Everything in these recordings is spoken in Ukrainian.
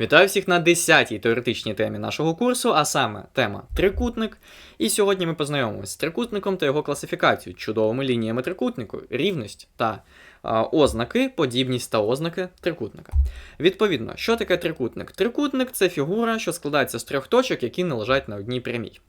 Вітаю всіх на 10-й теоретичній темі нашого курсу, а саме тема трикутник. І сьогодні ми познайомимося з трикутником та його класифікацією, чудовими лініями трикутнику, рівність та а, ознаки, подібність та ознаки трикутника. Відповідно, що таке трикутник? Трикутник це фігура, що складається з трьох точок, які не лежать на одній прямій.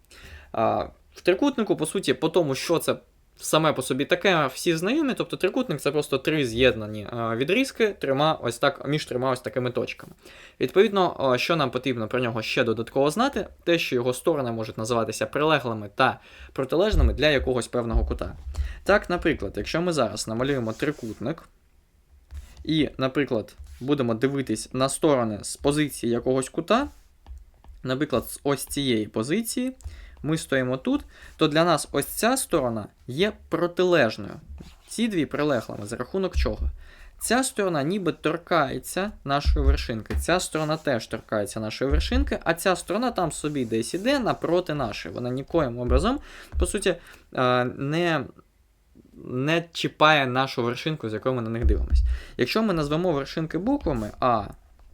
А, в трикутнику, по суті, по тому, що це саме по собі таке, всі знайомі, тобто трикутник це просто три з'єднані відрізки трьома ось так, між трьома ось такими точками. Відповідно, що нам потрібно про нього ще додатково знати, те, що його сторони можуть називатися прилеглими та протилежними для якогось певного кута. Так, наприклад, якщо ми зараз намалюємо трикутник, і, наприклад, будемо дивитись на сторони з позиції якогось кута, наприклад, з ось цієї позиції, ми стоїмо тут, то для нас ось ця сторона є протилежною. Ці дві прилеглими за рахунок чого? Ця сторона ніби торкається нашої вершинки. Ця сторона теж торкається нашої вершинки, а ця сторона там собі десь іде напроти нашої. Вона нікоїм образом, по суті, е, не, не чіпає нашу вершинку, з якою ми на них дивимося. Якщо ми назвемо вершинки буквами А,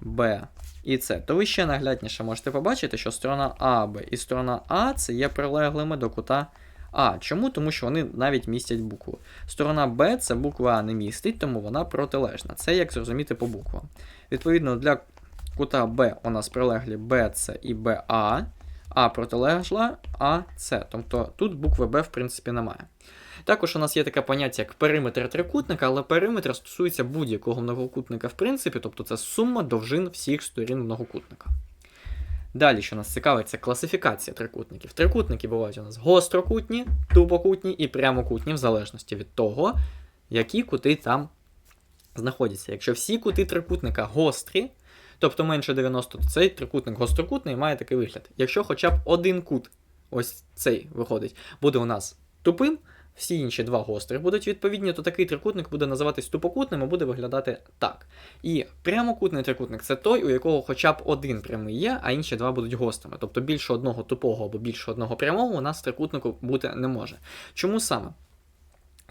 Б і С, то ви ще наглядніше можете побачити, що сторона А, Б і сторона А це є прилеглими до кута А. Чому? Тому що вони навіть містять букву. Сторона Б це буква А не містить, тому вона протилежна. Це як зрозуміти по буквам. Відповідно, для кута Б у нас прилеглі BC і BA, А протилежла АС. Тобто тут букви Б, в принципі, немає. Також у нас є таке поняття як периметр трикутника, але периметр стосується будь-якого многокутника, в принципі, тобто це сума довжин всіх сторін многокутника. Далі, що нас цікавить, це класифікація трикутників. Трикутники бувають у нас гострокутні, тупокутні і прямокутні, в залежності від того, які кути там знаходяться. Якщо всі кути трикутника гострі, тобто менше 90, то цей трикутник гострокутний має такий вигляд. Якщо хоча б один кут, ось цей виходить, буде у нас тупим, всі інші два гострих будуть відповідні, то такий трикутник буде називатись тупокутним і буде виглядати так. І прямокутний трикутник це той, у якого хоча б один прямий є, а інші два будуть гострими. Тобто більше одного тупого або більше одного прямого у нас трикутнику бути не може. Чому саме?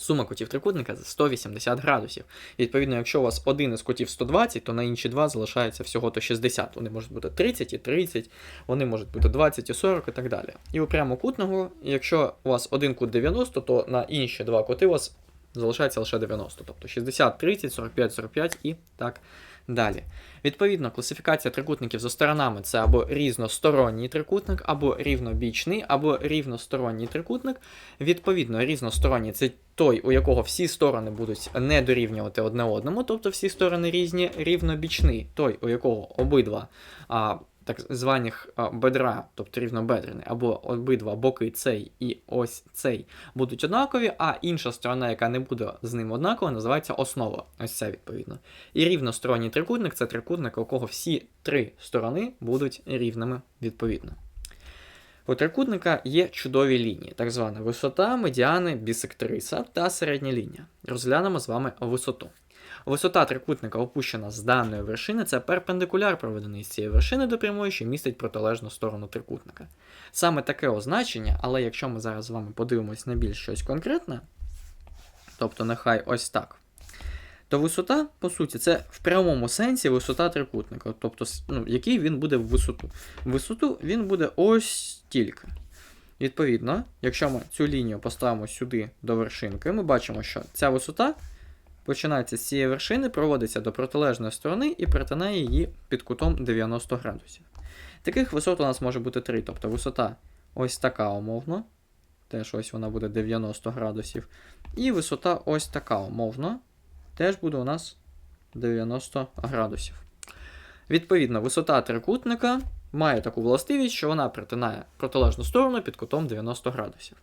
Сума кутів трикутника 180 градусів. Відповідно, якщо у вас один із кутів 120, то на інші два залишається всього то 60. Вони можуть бути 30 і 30, вони можуть бути 20 і 40 і так далі. І у прямокутного, якщо у вас один кут 90, то на інші два кути у вас залишається лише 90. Тобто 60, 30, 45, 45 і так далі. Відповідно, класифікація трикутників за сторонами це або різносторонній трикутник, або рівнобічний, або рівносторонній трикутник. Відповідно, різносторонній це той, у якого всі сторони будуть не дорівнювати одне одному, тобто всі сторони різні, рівнобічний, той, у якого обидва а, так званих бедра, тобто рівнобедрений, або обидва боки цей і ось цей будуть однакові, а інша сторона, яка не буде з ним однакова, називається основа. Ось це відповідно. І рівносторонній трикутник це трикутник, у кого всі три сторони будуть рівними відповідно. У трикутника є чудові лінії, так звана висота, медіани, бісектриса та середня лінія. Розглянемо з вами висоту. Висота трикутника опущена з даної вершини це перпендикуляр, проведений з цієї вершини до прямої, що містить протилежну сторону трикутника. Саме таке означення, але якщо ми зараз з вами подивимось на більш щось конкретне, тобто нехай ось так, то висота, по суті, це в прямому сенсі висота трикутника, тобто ну, який він буде в висоту. В висоту він буде ось тільки. Відповідно, якщо ми цю лінію поставимо сюди до вершинки, ми бачимо, що ця висота починається з цієї вершини, проводиться до протилежної сторони і перетинає її під кутом 90 градусів. Таких висот у нас може бути три, тобто висота ось така умовно, теж ось вона буде 90 градусів. І висота ось така умовно, теж буде у нас 90 градусів. Відповідно, висота трикутника має таку властивість, що вона перетинає протилежну сторону під кутом 90 градусів.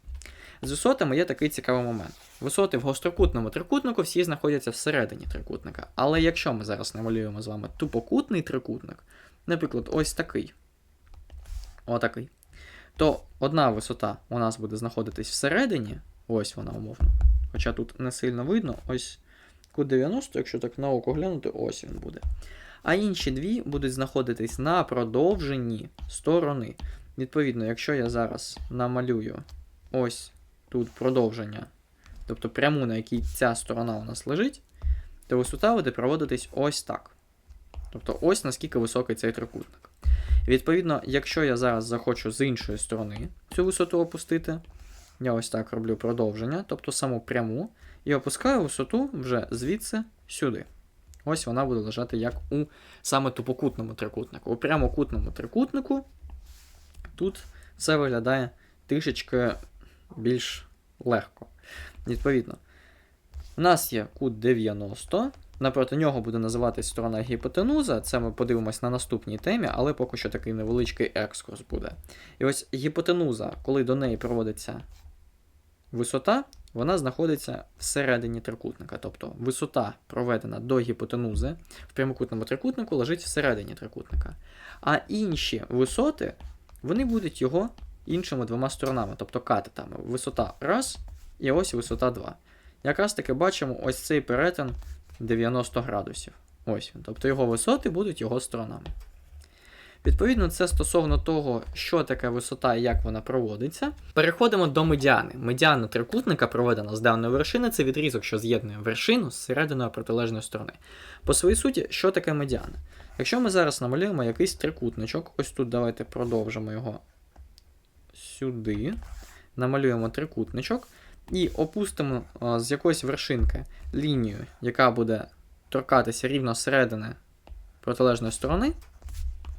З висотами є такий цікавий момент. Висоти в гострокутному трикутнику всі знаходяться всередині трикутника. Але якщо ми зараз намалюємо з вами тупокутний трикутник, наприклад, ось такий, отакий, то одна висота у нас буде знаходитись всередині, ось вона умовно. Хоча тут не сильно видно, ось кут 90, якщо так на око глянути, ось він буде. А інші дві будуть знаходитись на продовженні сторони. Відповідно, якщо я зараз намалюю ось тут продовження, тобто пряму, на якій ця сторона у нас лежить, то висота буде проводитись ось так. Тобто ось наскільки високий цей трикутник. Відповідно, якщо я зараз захочу з іншої сторони цю висоту опустити, я ось так роблю продовження, тобто саму пряму, і опускаю висоту вже звідси сюди. Ось вона буде лежати як у саме тупокутному трикутнику. У прямокутному трикутнику тут все виглядає трішечки більш легко. Відповідно, у нас є кут 90. Напроти нього буде називатись сторона гіпотенуза. Це ми подивимось на наступній темі, але поки що такий невеличкий екскурс буде. І ось гіпотенуза, коли до неї проводиться висота, вона знаходиться всередині трикутника. Тобто висота, проведена до гіпотенузи в прямокутному трикутнику, лежить всередині трикутника. А інші висоти, вони будуть його іншими двома сторонами, тобто катетами. Висота 1 і ось висота 2. Якраз таки бачимо ось цей перетин 90 градусів. Ось він. Тобто його висоти будуть його сторонами. Відповідно, це стосовно того, що таке висота і як вона проводиться. Переходимо до медіани. Медіана трикутника проведена з даної вершини, це відрізок, що з'єднує вершину з серединою протилежної сторони. По своїй суті, що таке медіана? Якщо ми зараз намалюємо якийсь трикутничок, ось тут давайте продовжимо його сюди, намалюємо трикутничок і опустимо з якоїсь вершинки лінію, яка буде торкатися рівно середини протилежної сторони.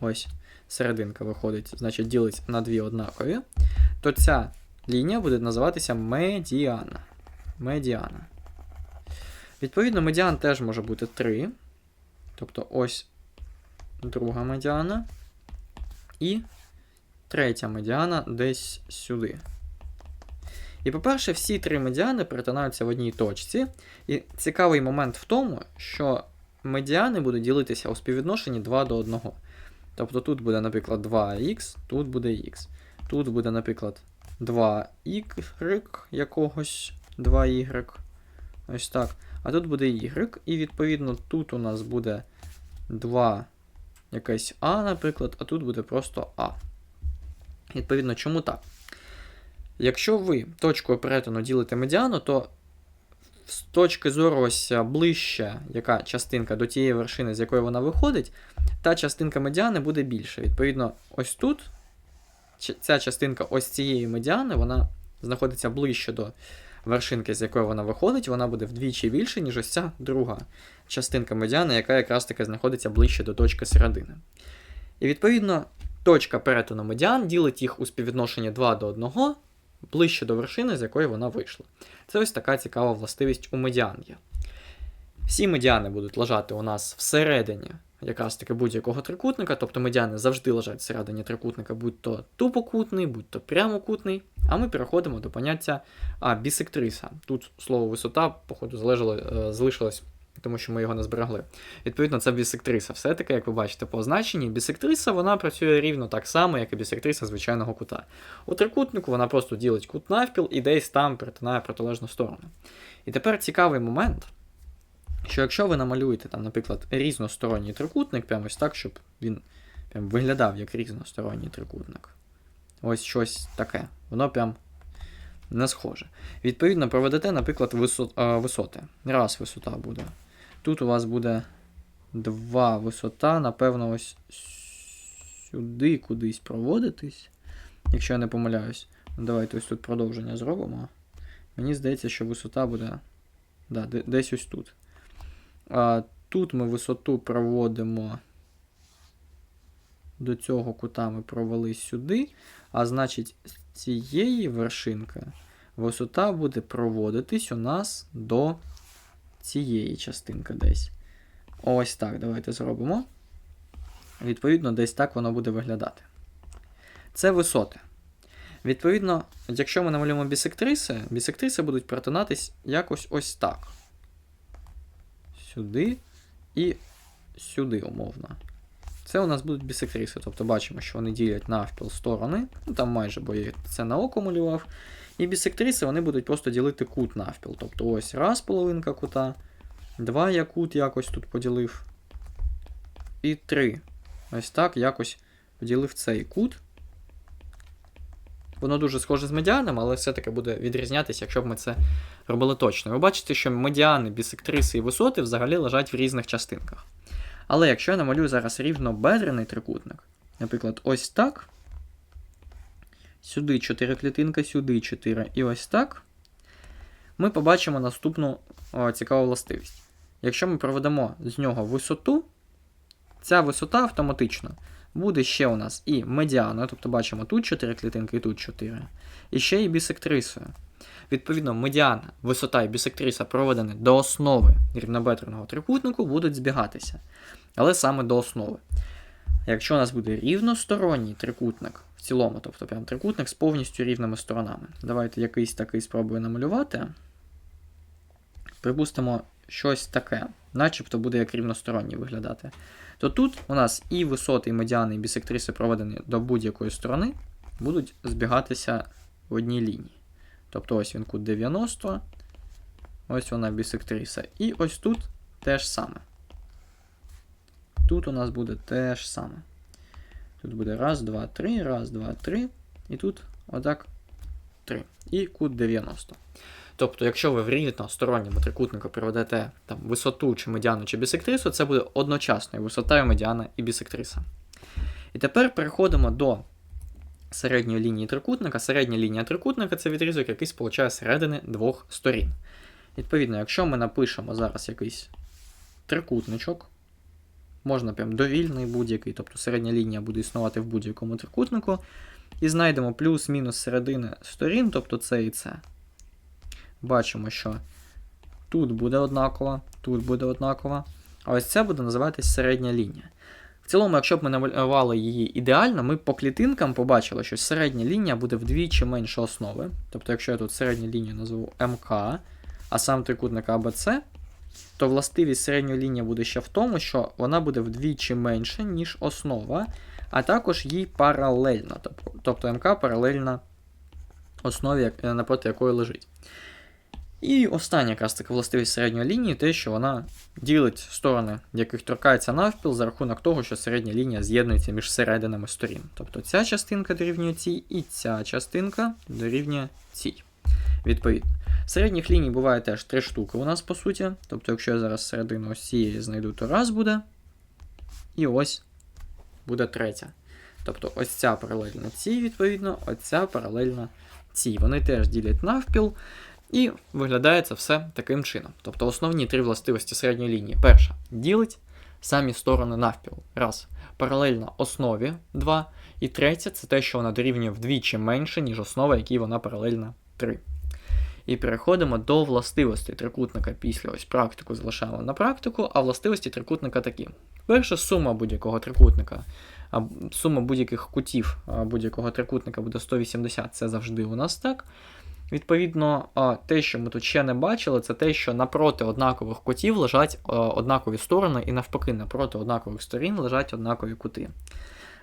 Ось серединка виходить, значить ділиться на дві однакові, то ця лінія буде називатися медіана. Медіана. Відповідно, медіан теж може бути 3. Тобто ось друга медіана. І третя медіана десь сюди. І, по-перше, всі три медіани перетинаються в одній точці. І цікавий момент в тому, що медіани будуть ділитися у співвідношенні 2 до 1. Тобто тут буде, наприклад, 2х, тут буде х. Тут буде, наприклад, 2y якогось 2y. Ось так. А тут буде y. І відповідно тут у нас буде 2 якесь А, наприклад, а тут буде просто А. Відповідно, чому так? Якщо ви точкою перетину ділите медіану, то з точки зору ось ближче, яка частинка до тієї вершини, з якої вона виходить, та частинка медіани буде більше. Відповідно, ось тут ця частинка ось цієї медіани, вона знаходиться ближче до вершинки, з якої вона виходить, вона буде вдвічі більше, ніж ось ця друга частинка медіани, яка якраз таки знаходиться ближче до точки середини. І відповідно, точка перетину медіан ділить їх у співвідношенні 2 до 1 ближче до вершини, з якої вона вийшла. Це ось така цікава властивість у медіан є. Всі медіани будуть лежати у нас всередині якраз таки будь-якого трикутника, тобто медіани завжди лежать всередині трикутника, будь то тупокутний, будь то прямокутний. А ми переходимо до поняття а, бісектриса. Тут слово висота, походу, залежало, е, залишилось. Тому що ми його не зберегли. Відповідно, це бісектриса. Все-таки, як ви бачите по означенні, бісектриса вона працює рівно так само, як і бісектриса звичайного кута. У трикутнику вона просто ділить кут навпіл і десь там перетинає протилежну сторону. І тепер цікавий момент, що якщо ви намалюєте, там, наприклад, різносторонній трикутник, прямо ось так, щоб він прям виглядав як різносторонній трикутник. Ось щось таке. Воно прям не схоже. Відповідно, проведете, наприклад, висоти. Раз висота буде. Тут у вас буде два висота, напевно, ось сюди кудись проводитись. Якщо я не помиляюсь. Давайте ось тут продовження зробимо. Мені здається, що висота буде да, десь ось тут. А, Тут ми висоту проводимо до цього кута ми провели сюди. А значить, з цієї вершинки висота буде проводитись у нас до цієї частинки десь. Ось так, давайте зробимо. Відповідно, десь так воно буде виглядати. Це висоти. Відповідно, якщо ми намалюємо бісектриси, бісектриси будуть перетинатись якось ось так. Сюди і сюди, умовно. Це у нас будуть бісектриси. Тобто бачимо, що вони ділять навпіл сторони. Ну там майже, бо я це на око малював. І бісектриси вони будуть просто ділити кут навпіл. Тобто ось раз половинка кута, два я кут якось тут поділив. І три. Ось так якось поділив цей кут. Воно дуже схоже з медіаном, але все-таки буде відрізнятися, якщо б ми це робили точно. Ви бачите, що медіани, бісектриси і висоти взагалі лежать в різних частинках. Але якщо я намалюю зараз рівнобедрений трикутник, наприклад, ось так. Сюди 4 клітинка, сюди 4 і ось так. Ми побачимо наступну о, цікаву властивість. Якщо ми проведемо з нього висоту, ця висота автоматично буде ще у нас і медіаною, тобто бачимо тут 4 клітинки і тут 4, і ще і бісектрисою. Відповідно, медіана, висота і бісектриса проведені до основи рівнобедреного трикутнику, будуть збігатися. Але саме до основи. Якщо у нас буде рівносторонній трикутник в цілому, тобто прям трикутник з повністю рівними сторонами. Давайте якийсь такий спробую намалювати. Припустимо, щось таке, начебто буде як рівносторонній виглядати. То тут у нас і висоти, і медіани, і бісектриси проведені до будь-якої сторони, будуть збігатися в одній лінії. Тобто ось він кут 90, ось вона бісектриса. І ось тут те ж саме. Тут у нас буде те ж саме. Тут буде раз, два, три, раз, два, три. І тут отак 3. І кут 90. Тобто, якщо ви в рівносторонньому трикутнику проведете там, висоту чи медіану чи бісектрису, це буде одночасно і висота, і медіана і бісектриса. І тепер переходимо до середньої лінії трикутника. Середня лінія трикутника це відрізок, який сполучає середини двох сторін. Відповідно, якщо ми напишемо зараз якийсь трикутничок, можна прям довільний будь-який, тобто середня лінія буде існувати в будь-якому трикутнику, і знайдемо плюс-мінус середини сторін, тобто це і це. Бачимо, що тут буде однаково, тут буде однаково, а ось це буде називатись середня лінія. В цілому, якщо б ми намалювали її ідеально, ми по клітинкам побачили, що середня лінія буде вдвічі менше основи. Тобто, якщо я тут середню лінію назву МК, а сам трикутник АБЦ, то властивість середньої лінії буде ще в тому, що вона буде вдвічі менше, ніж основа, а також їй паралельна. Тобто МК паралельна основі, напроти якої лежить. І остання якраз така властивість середньої лінії, те, що вона ділить сторони, яких торкається навпіл, за рахунок того, що середня лінія з'єднується між серединами сторін. Тобто ця частинка дорівнює цій, і ця частинка дорівнює цій. Відповідно. Середніх ліній буває теж три штуки у нас, по суті. Тобто, якщо я зараз середину цієї знайду, то раз буде. І ось буде третя. Тобто ось ця паралельна цій, відповідно, ось ця паралельна цій. Вони теж ділять навпіл. І виглядає це все таким чином. Тобто основні три властивості середньої лінії. Перша ділить самі сторони навпіл. Раз. Паралельно основі 2. І третє це те, що вона дорівнює вдвічі менше, ніж основа, якій вона паралельна 3. І переходимо до властивостей трикутника після ось практику залишаємо на практику, а властивості трикутника такі. Перша сума будь-якого трикутника, сума будь-яких кутів будь-якого трикутника буде 180, це завжди у нас так. Відповідно, те, що ми тут ще не бачили, це те, що напроти однакових кутів лежать однакові сторони, і навпаки, напроти однакових сторін лежать однакові кути.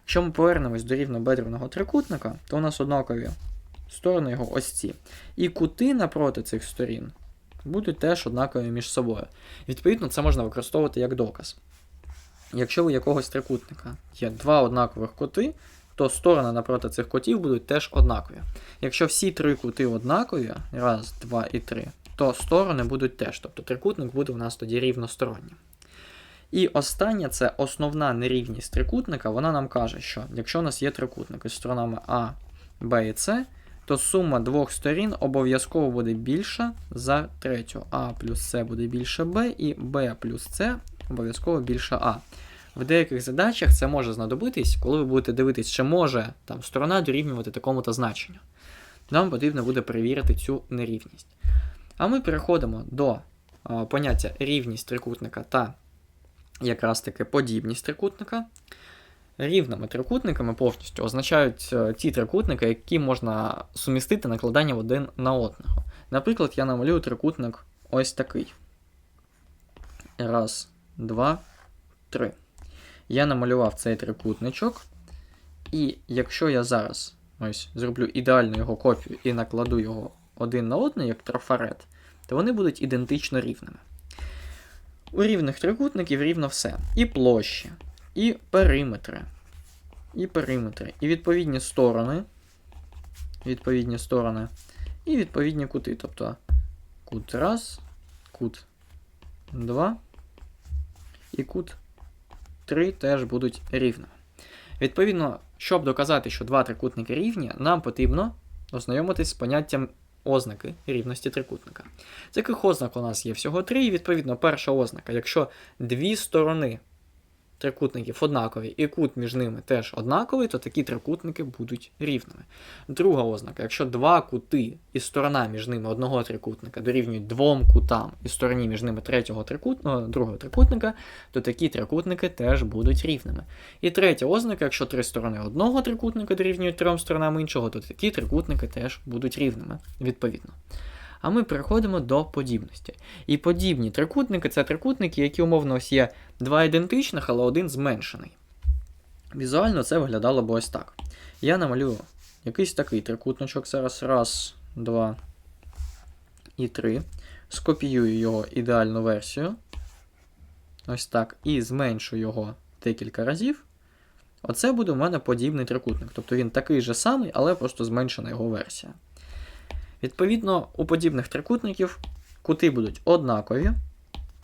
Якщо ми повернемось до рівнобедреного трикутника, то у нас однакові сторони його ось ці. І кути напроти цих сторін будуть теж однакові між собою. Відповідно, це можна використовувати як доказ. Якщо у якогось трикутника є два однакових кути, то сторони напроти цих кутів будуть теж однакові. Якщо всі три кути однакові, раз, два і три, то сторони будуть теж. Тобто трикутник буде у нас тоді рівностороннім. І останнє це основна нерівність трикутника. Вона нам каже, що якщо у нас є трикутник із сторонами А, Б і С, то сума двох сторін обов'язково буде більша за третю. А плюс С буде більше Б, і Б плюс С обов'язково більше А. В деяких задачах це може знадобитись, коли ви будете дивитись, чи може там сторона дорівнювати такому-то значенню. Нам потрібно буде перевірити цю нерівність. А ми переходимо до а, поняття рівність трикутника та якраз таки подібність трикутника. Рівними трикутниками повністю означають е, ті трикутники, які можна сумістити накладанням один на одного. Наприклад, я намалюю трикутник ось такий. Раз, два, три я намалював цей трикутничок. І якщо я зараз ось зроблю ідеальну його копію і накладу його один на один, як трафарет, то вони будуть ідентично рівними. У рівних трикутників рівно все. І площі, і периметри, і периметри, і відповідні сторони, відповідні сторони, і відповідні кути. Тобто кут раз, кут 2 і кут 3 теж будуть рівними. Відповідно, щоб доказати, що два трикутники рівні, нам потрібно ознайомитись з поняттям ознаки рівності трикутника. З яких ознак у нас є всього три, і відповідно, перша ознака, якщо дві сторони трикутників однакові, і кут між ними теж однаковий, то такі трикутники будуть рівними. Друга ознака, якщо два кути і сторона між ними одного трикутника дорівнюють двом кутам і стороні між ними третього трикут... другого трикутника, то такі трикутники теж будуть рівними. І третя ознака, якщо три сторони одного трикутника дорівнюють трьом сторонам іншого, то такі трикутники теж будуть рівними, відповідно. А ми переходимо до подібності. І подібні трикутники це трикутники, які умовно ось є два ідентичних, але один зменшений. Візуально це виглядало б ось так. Я намалюю якийсь такий трикутничок. Зараз раз, два і три. Скопіюю його ідеальну версію. Ось так. І зменшу його декілька разів. Оце буде у мене подібний трикутник. Тобто він такий же самий, але просто зменшена його версія. Відповідно, у подібних трикутників кути будуть однакові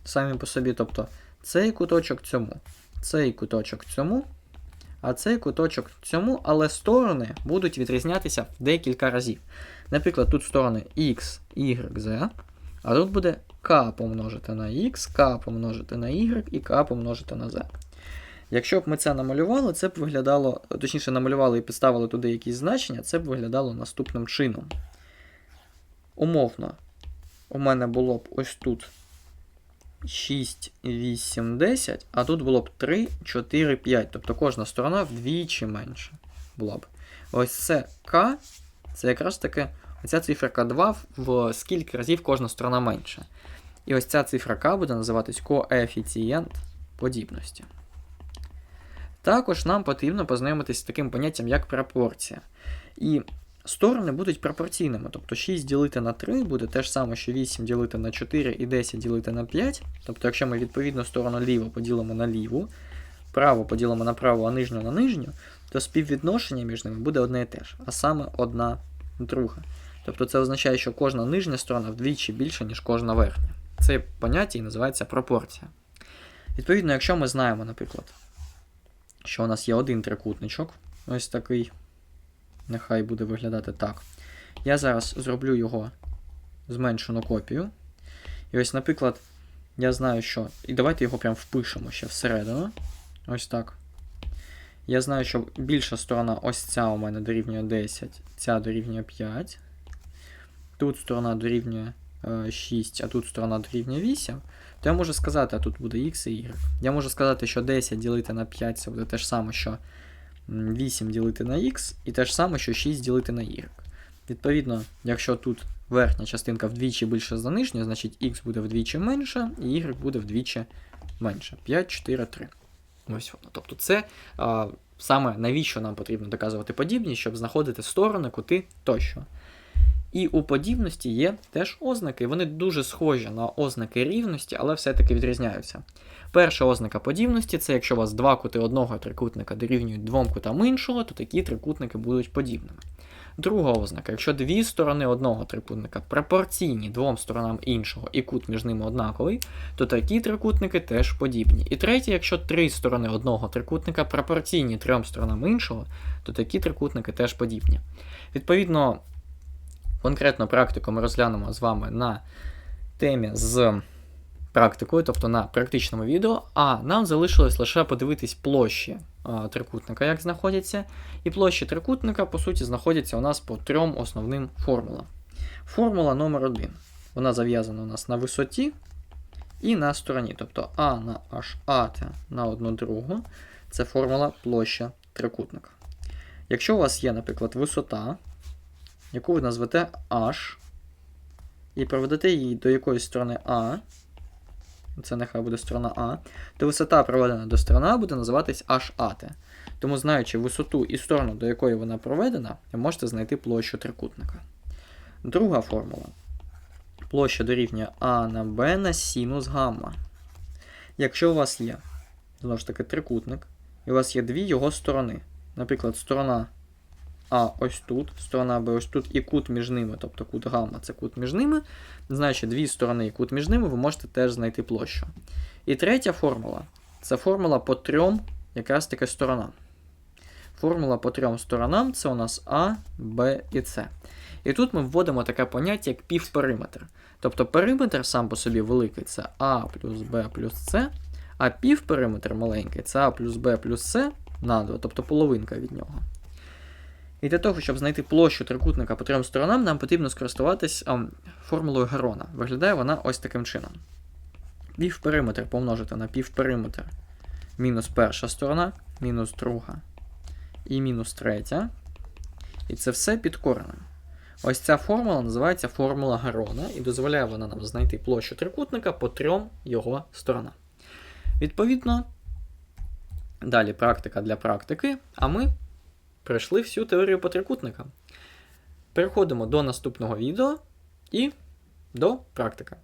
самі по собі. Тобто цей куточок цьому, цей куточок цьому, а цей куточок цьому, але сторони будуть відрізнятися в декілька разів. Наприклад, тут сторони X, Y, Z, а тут буде K помножити на X, K помножити на Y і K помножити на Z. Якщо б ми це намалювали, це б виглядало, точніше, намалювали і підставили туди якісь значення, це б виглядало наступним чином. Умовно, у мене було б ось тут 6, 8, 10, а тут було б 3, 4, 5. Тобто кожна сторона вдвічі менше була б. Ось це К, це якраз таки оця цифра 2 в скільки разів кожна сторона менша. І ось ця цифра К буде називатись коефіцієнт подібності. Також нам потрібно познайомитися з таким поняттям, як пропорція. І Сторони будуть пропорційними, тобто 6 ділити на 3 буде те ж саме, що 8 ділити на 4 і 10 ділити на 5. Тобто, якщо ми відповідно сторону ліво поділимо на ліву, право поділимо на праву, а нижню на нижню, то співвідношення між ними буде одне і те ж, а саме одна друга. Тобто це означає, що кожна нижня сторона вдвічі більша, ніж кожна верхня. Це поняття і називається пропорція. Відповідно, якщо ми знаємо, наприклад, що у нас є один трикутничок, ось такий. Нехай буде виглядати так. Я зараз зроблю його зменшену копію. І ось, наприклад, я знаю, що. І давайте його прям впишемо ще всередину. Ось так. Я знаю, що більша сторона ось ця у мене дорівнює 10, ця дорівнює 5. Тут сторона дорівнює 6, е, а тут сторона дорівнює 8. То я можу сказати, а тут буде X і Y. Я можу сказати, що 10 ділити на 5 це буде те ж саме, що 8 ділити на х, і те ж саме, що 6 ділити на y. Відповідно, якщо тут верхня частинка вдвічі більша за нижню, значить х буде вдвічі менше, і y буде вдвічі менше. 5, 4, 3. Ось воно. Тобто це а, саме навіщо нам потрібно доказувати подібність, щоб знаходити сторони, кути тощо. І у подібності є теж ознаки. Вони дуже схожі на ознаки рівності, але все-таки відрізняються. Перша ознака подібності це якщо у вас два кути одного трикутника дорівнюють двом кутам іншого, то такі трикутники будуть подібними. Друга ознака, якщо дві сторони одного трикутника пропорційні двом сторонам іншого і кут між ними однаковий, то такі трикутники теж подібні. І третє, якщо три сторони одного трикутника пропорційні трьом сторонам іншого, то такі трикутники теж подібні. Відповідно, конкретно практику ми розглянемо з вами на темі з практикою, тобто на практичному відео, а нам залишилось лише подивитись площі трикутника, як знаходяться. І площі трикутника, по суті, знаходяться у нас по трьом основним формулам. Формула номер 1 Вона зав'язана у нас на висоті і на стороні. Тобто А на HA на одну другу це формула площа трикутника. Якщо у вас є, наприклад, висота, яку ви назвете H, і проведете її до якоїсь сторони А, це нехай буде сторона А, то висота проведена до сторони А буде називатись HAT. Тому, знаючи висоту і сторону, до якої вона проведена, ви можете знайти площу трикутника. Друга формула. Площа дорівнює А на Б на синус гамма. Якщо у вас є, знову ж таки, трикутник, і у вас є дві його сторони. Наприклад, сторона а ось тут, сторона Б ось тут, і кут між ними, тобто кут гамма це кут між ними. Значить, дві сторони і кут між ними ви можете теж знайти площу. І третя формула це формула по трьом якраз таки сторонам. Формула по трьом сторонам це у нас А, Б і С. І тут ми вводимо таке поняття, як півпериметр. Тобто периметр сам по собі великий це А плюс Б плюс С, а півпериметр маленький це А плюс Б плюс С на 2, тобто половинка від нього. І для того, щоб знайти площу трикутника по трьом сторонам, нам потрібно скористуватись а, формулою Гарона. Виглядає вона ось таким чином. Півпериметр помножити на півпериметр мінус перша сторона, мінус друга і мінус третя. І це все під коренем. Ось ця формула називається формула Гарона, і дозволяє вона нам знайти площу трикутника по трьом його сторонам. Відповідно, далі практика для практики, а ми пройшли всю теорію потрикутника. Переходимо до наступного відео і до практики.